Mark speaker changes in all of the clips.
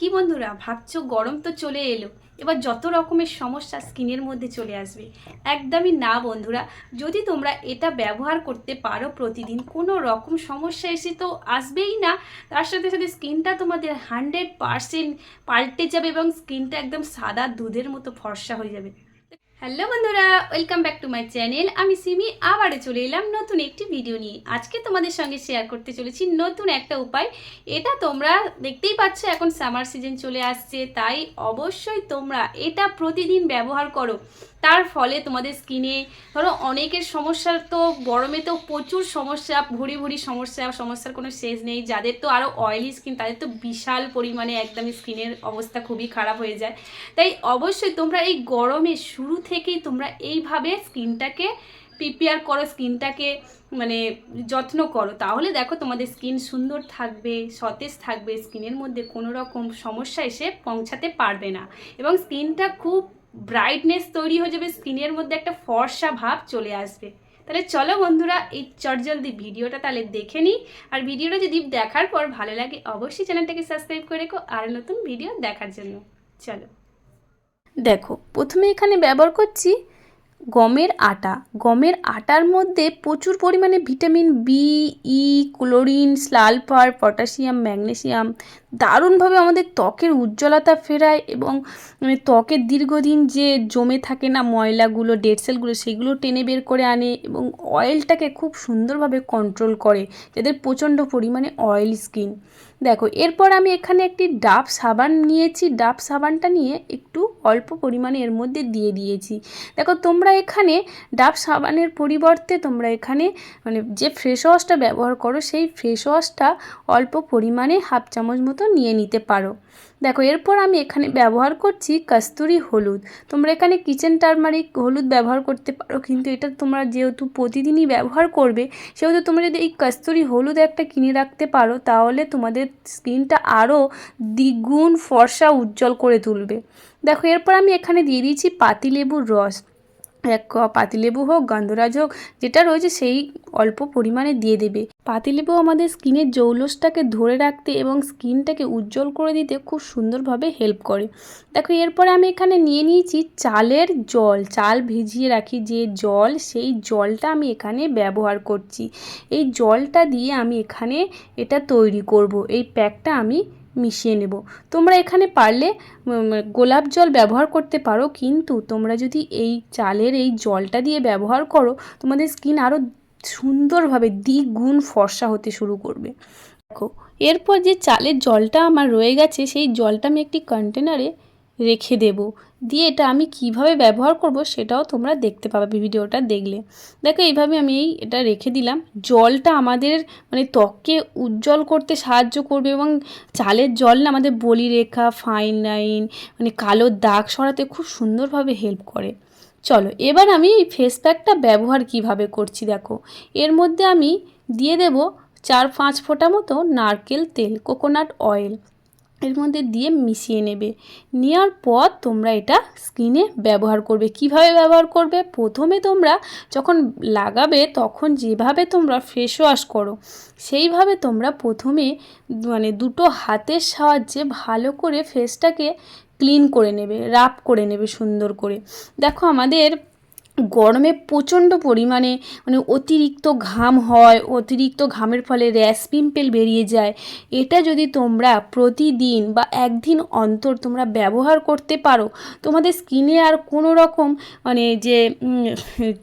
Speaker 1: কি বন্ধুরা, ভাবছ গরম তো চলে এলো। এবার যত রকমের সমস্যা স্কিনের মধ্যে চলে আসবে। একদমই না বন্ধুরা, যদি তোমরা এটা ব্যবহার করতে পারো প্রতিদিন, কোনো রকম সমস্যা এসে তো আসবেই না। তার সাথে সাথে স্কিনটা তোমাদের হান্ড্রেড পারসেন্ট পাল্টে যাবে এবং স্কিনটা একদম সাদা দুধের মতো ফর্সা হয়ে যাবে। হ্যালো বন্ধুরা welcome back to my channel আমি সিমি, আবারও চলে এলাম নতুন একটি ভিডিও নিয়ে। আজকে তোমাদের সঙ্গে শেয়ার করতে চলেছি নতুন একটা উপায়। এটা তোমরা দেখতেই পাচ্ছ, এখন সামার সিজন চলে আসছে, তাই অবশ্যই তোমরা এটা প্রতিদিন ব্যবহার করো। তার ফলে তোমাদের স্কিনে ধরো অনেকের সমস্যার তো গরমে তো প্রচুর সমস্যা, ভুড়ি ভুড়ি সমস্যা, সমস্যার কোনো শেষ নেই। যাদের তো আরও অয়েলি স্কিন তাদের তো বিশাল পরিমাণে একদমই স্কিনের অবস্থা খুবই খারাপ হয়ে যায়। তাই অবশ্যই তোমরা এই গরমে শুরু থেকেই তোমরা এইভাবে স্কিনটাকে প্রিপেয়ার করো স্কিনটাকে মানে যত্ন করো। তাহলে দেখো তোমাদের স্কিন সুন্দর থাকবে, সতেজ থাকবে স্কিনের মধ্যে কোনো রকম সমস্যা এসে পৌঁছাতে পারবে না। এবং স্কিনটা খুব ব্রাইটনেস তৈরি হয়ে যাবে, স্কিনের মধ্যে একটা ফর্সা ভাব চলে আসবে। তাহলে চলো বন্ধুরা, এই চটজলদি ভিডিওটা তাহলে দেখে নিই। আর ভিডিওটা যদি দেখার পর ভালো লাগে, অবশ্যই চ্যানেলটাকে সাবস্ক্রাইব করে রেখো, আর নতুন ভিডিও দেখার জন্য। চলো। দেখো, প্রথমে এখানে ব্যবহার করছি গমের আটা। গমের আটার মধ্যে প্রচুর পরিমাণে vitamin B E chlorine sulphur potassium magnesium দারুণভাবে আমাদের ত্বকের উজ্জ্বলতা ফেরায় এবং মানে ত্বকের দীর্ঘদিন যে জমে থাকে না ময়লাগুলো ডেড সেলগুলো সেগুলো টেনে বের করে আনে এবং অয়েলটাকে খুব সুন্দরভাবে কন্ট্রোল করে যাদের প্রচণ্ড পরিমাণে অয়েল স্কিন দেখো, এরপর আমি এখানে একটি ডাব সাবান নিয়েছি। ডাব সাবানটা নিয়ে একটু অল্প পরিমাণে এর মধ্যে দিয়ে দিয়েছি। দেখো, তোমরা এখানে ডাব সাবানের পরিবর্তে তোমরা এখানে মানে যে ফ্রেশ ওয়াশটা ব্যবহার করো, সেই ফ্রেশ ওয়াশটা অল্প পরিমাণে হাফ চামচ মতো নিয়ে নিতে পারো। দেখো, এরপর আমি এখানে ব্যবহার করছি কস্তুরি হলুদ। তোমরা এখানে কিচেন টারমারিক হলুদ ব্যবহার করতে পারো, কিন্তু এটা তোমরা যেহেতু প্রতিদিনই ব্যবহার করবে, সেহেতু তোমরা যদি এই কস্তুরি হলুদ একটা কিনে রাখতে পারো, তাহলে তোমাদের স্কিনটা আরও দ্বিগুণ ফর্সা উজ্জ্বল করে তুলবে। দেখো, এরপর আমি এখানে দিয়ে দিয়েছি পাতিলেবুর রস। এক পাতিলেবু হোক, গন্ধরাজ হোক, যেটা রয়েছে সেই অল্প পরিমাণে দিয়ে দেবে। পাতিলেবু আমাদের স্কিনের জৌলসটাকে ধরে রাখতে এবং স্কিনটাকে উজ্জ্বল করে দিতে খুব সুন্দরভাবে হেল্প করে। দেখো, এরপরে আমি এখানে নিয়ে নিয়েছি চালের জল। চাল ভিজিয়ে রাখি, যে জল, সেই জলটা আমি এখানে ব্যবহার করছি। এই জলটা দিয়ে আমি এখানে এটা তৈরি করব। এই প্যাকটা আমি মিশিয়ে নেব। তোমরা এখানে পারলে গোলাপ জল ব্যবহার করতে পারো, কিন্তু তোমরা যদি এই চালের এই জলটা দিয়ে ব্যবহার করো, তোমাদের স্কিন আরও সুন্দরভাবে দ্বিগুণ ফর্সা হতে শুরু করবে। দেখো, এরপর যে চালের জলটা আমার রয়ে গেছে, সেই জলটা আমি একটি কন্টেনারে রেখে দেব। দিয়ে এটা আমি কীভাবে ব্যবহার করব সেটাও তোমরা দেখতে পাবে ভিডিওটা দেখলে। দেখো এইভাবে আমি এই এটা রেখে দিলাম। জলটা আমাদের মানে ত্বককে উজ্জ্বল করতে সাহায্য করবে এবং চালের জল না আমাদের বলি রেখা ফাইন লাইন মানে কালো দাগ সরাতে খুব সুন্দরভাবে হেল্প করে। চলো, এবার আমি এই ফেস প্যাকটা ব্যবহার কীভাবে করছি দেখো। এর মধ্যে আমি দিয়ে দেব চার পাঁচ ফোঁটা মতো নারকেল তেল কোকোনাট অয়েল এর মধ্যে দিয়ে মিশিয়ে নেবে। নেওয়ার পর তোমরা এটা স্কিনে ব্যবহার করবে। কীভাবে ব্যবহার করবে? প্রথমে তোমরা যখন লাগাবে, তখন যেভাবে তোমরা ফেস ওয়াশ করো, সেইভাবে তোমরা প্রথমে মানে দুটো হাতের সাহায্যে ভালো করে ফেসটাকে ক্লিন করে নেবে রাপ করে নেবে সুন্দর করে। দেখো আমাদের গরমে প্রচণ্ড পরিমাণে মানে অতিরিক্ত ঘাম হয়, অতিরিক্ত ঘামের ফলে র্যাশ পিম্পেল বেরিয়ে যায়। এটা যদি তোমরা প্রতিদিন বা একদিন অন্তর তোমরা ব্যবহার করতে পারো, তোমাদের স্কিনে আর কোনো রকম মানে যে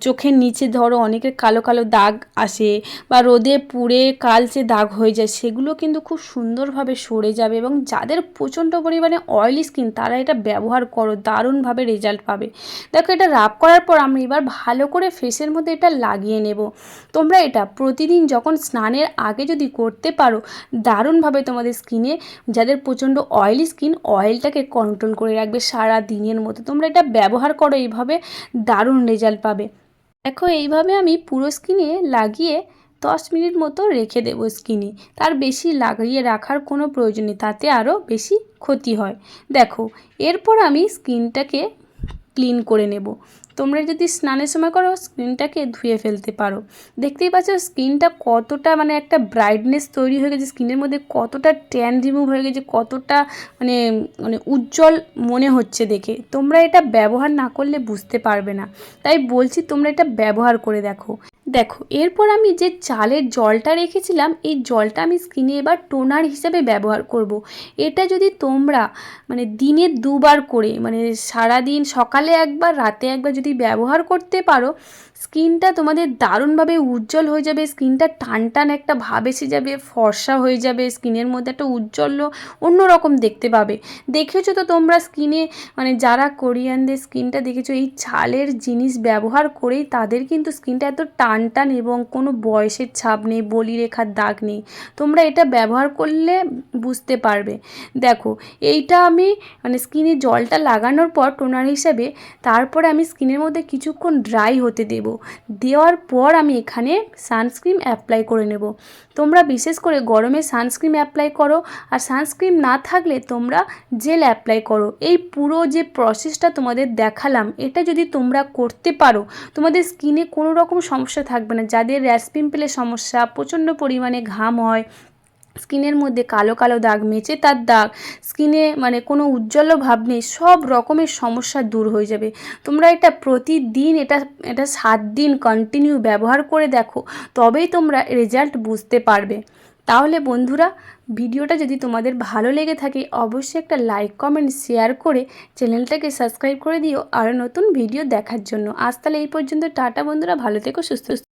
Speaker 1: চোখের নিচে ধরো অনেকের কালো কালো দাগ আসে বা রোদে পুড়ে কালচে দাগ হয়ে যায়, সেগুলো কিন্তু খুব সুন্দরভাবে সরে যাবে এবং যাদের প্রচণ্ড পরিমাণে অয়েলি স্কিন তারা এটা ব্যবহার করো, দারুণভাবে রেজাল্ট পাবে। দেখো এটা রাব করার পর আমরা এবার ভালো করে ফেসের মধ্যে এটা লাগিয়ে নেব। তোমরা এটা প্রতিদিন যখন স্নানের আগে যদি করতে পারো, দারুণভাবে তোমাদের স্কিনে যাদের প্রচণ্ড অয়েলি স্কিন অয়েলটাকে কন্ট্রোল করে রাখবে সারা দিনের মতো। তোমরা এটা ব্যবহার করো, এইভাবে দারুণ রেজাল্ট পাবে। দেখো, এইভাবে আমি পুরো স্কিনে লাগিয়ে দশ মিনিট মতো রেখে দেবো স্কিনে তার বেশি লাগিয়ে রাখার কোনো প্রয়োজন নেই, তাতে আরও বেশি ক্ষতি হয়। দেখো, এরপর আমি স্কিনটাকে ক্লিন করে নেব। তোমরা যদি স্নানের সময় করো, স্কিনটাকে ধুয়ে ফেলতে পারো। দেখতেই পাচ্ছ স্কিনটা কতটা মানে একটা ব্রাইটনেস তৈরি হয়ে গেছে, স্কিনের মধ্যে কতটা ট্যান রিমুভ হয়ে গেছে, কতটা মানে মানে উজ্জ্বল মনে হচ্ছে দেখে। তোমরা এটা ব্যবহার না করলে বুঝতে পারবে না। তাই বলছি তোমরা এটা ব্যবহার করে দেখো। দেখো, এরপর আমি যে চালের জলটা রেখেছিলাম, এই জলটা আমি স্কিনে এবার টোনার হিসেবে ব্যবহার করব। এটা যদি তোমরা মানে দিনে দুবার করে মানে সারাদিন সকালে একবার, রাতে একবার যদি ব্যবহার করতে পারো। স্কিনটা তোমাদের দারুণভাবে উজ্জ্বল হয়ে যাবে, স্কিনটা টান টান একটা ভাব এসে যাবে, ফর্সা হয়ে যাবে, স্কিনের মধ্যে একটা উজ্জ্বল অন্যরকম দেখতে পাবে। দেখেছ তো তোমরা স্কিনে মানে যারা কোরিয়ানদের স্কিনটা দেখেছ, এই ছালের জিনিস ব্যবহার করেই তাদের কিন্তু স্কিনটা এত টান টান এবং কোনো বয়সের ছাপ নেই, বলিরেখার দাগ নেই। তোমরা এটা ব্যবহার করলে বুঝতে পারবে। দেখো, এইটা আমি মানে স্কিনে জলটা লাগানোর পর, টোনার হিসাবে, তারপরে আমি স্কিনের মধ্যে কিছুক্ষণ ড্রাই হতে দেব। দেওয়ার পর আমি এখানে সানস্ক্রিন অ্যাপ্লাই করে নেব। তোমরা বিশেষ করে গরমে সানস্ক্রিন অ্যাপ্লাই করো আর সানস্ক্রিন না থাকলে তোমরা জেল অ্যাপ্লাই করো। এই পুরো যে প্রসেসটা তোমাদের দেখালাম, এটা যদি তোমরা করতে পারো, তোমাদের স্কিনে কোনো রকম সমস্যা থাকবে না। যাদের র্যাশ পিম্পলের সমস্যা, প্রচণ্ড পরিমাণে ঘাম হয় স্কিনের মধ্যে কালো কালো দাগ, মেচে তার দাগ, স্কিনে মানে কোনো উজ্জ্বল ভাব নেই, সব রকমের সমস্যা দূর হয়ে যাবে। তোমরা এটা প্রতিদিন, এটা এটা সাত দিন কন্টিনিউ ব্যবহার করে দেখো, তবেই তোমরা রেজাল্ট বুঝতে পারবে। তাহলে বন্ধুরা, ভিডিওটা যদি তোমাদের ভালো লেগে থাকে, অবশ্যই একটা লাইক কমেন্ট শেয়ার করে চ্যানেলটাকে সাবস্ক্রাইব করে দিও, আরও নতুন ভিডিও দেখার জন্য। আজ তাহলে এই পর্যন্ত, টাটা বন্ধুরা, ভালো থেকো, সুস্থ